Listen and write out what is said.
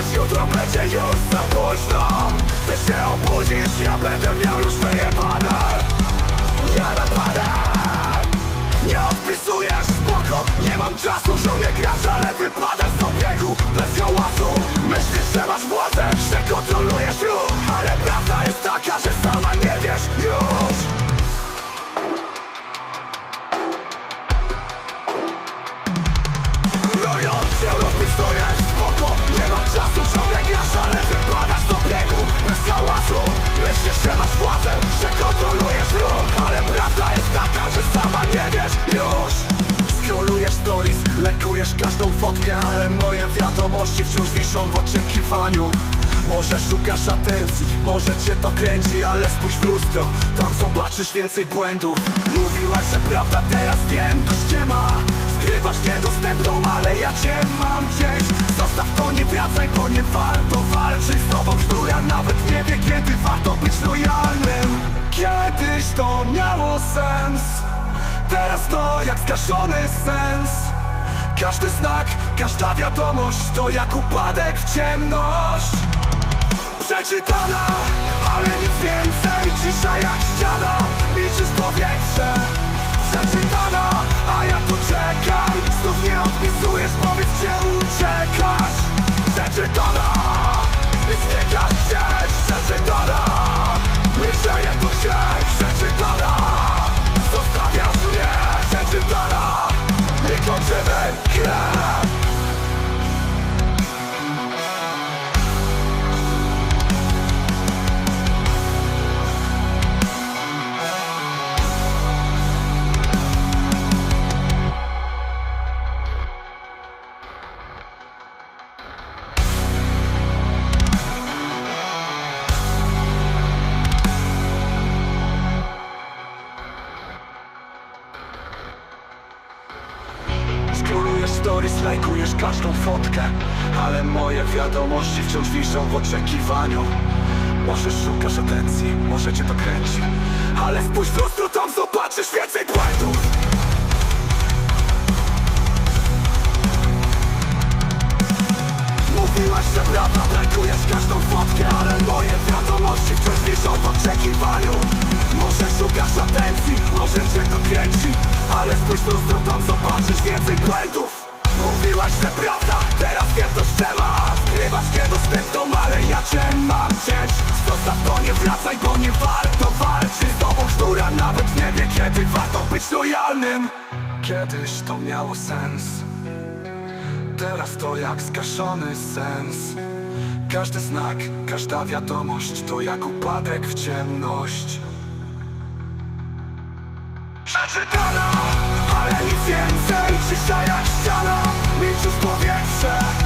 odpisujesz, jutro będzie już za późno. Ty się obudzisz, ja będę miał już wyjebane. Ja napadę nie odpisujesz, spoko. Nie mam czasu, żonie grasz, ale wypadasz wiadomości wciąż wiszą w oczekiwaniu. Może szukasz atencji, może cię to kręci Ale spójrz w lustro, tam zobaczysz więcej błędów. Mówiłaś, że prawda teraz wiem, to cię ma. Skrywasz niedostępną, ale ja cię mam gdzieś. Zostaw to, nie wracaj, bo nie warto walczyć z tobą Która nawet nie wie, kiedy warto być lojalnym. Kiedyś to miało sens Teraz to jak zgaszony sens Każdy znak, każda wiadomość To jak upadek w ciemność. Przeczytana, ale nic więcej Cisza jak ściana, liczysz powietrze. Przeczytana, a ja tu czekam. Znów nie odpisujesz, powiedz gdzie uciekasz. Przeczytana, stories, lajkujesz każdą fotkę Ale moje wiadomości wciąż wiszą w oczekiwaniu. Może szukasz atencji, może cię to kręci Ale spójrz w lustro, tam zobaczysz więcej błędów. Mówiłaś, że prawda, lajkujesz każdą fotkę Ale moje wiadomości wciąż wiszą w oczekiwaniu. Może szukasz atencji, może cię to kręci Ale spójrz w lustro, tam zobaczysz więcej błędów Mówiłaś, że prawda, teraz wiem to ściema Skrywasz niedostępną, ale ja cię mam gdzieś Zostaw to, nie wracaj, bo nie warto walczyć Z tobą, która nawet nie wie, kiedy warto być lojalnym. Kiedyś to miało sens. Teraz to jak zgaszony sens. Każdy znak, każda wiadomość To jak upadek w ciemność. Przeczytana, nic więcej Cisza jak ściana, milcz już powietrze.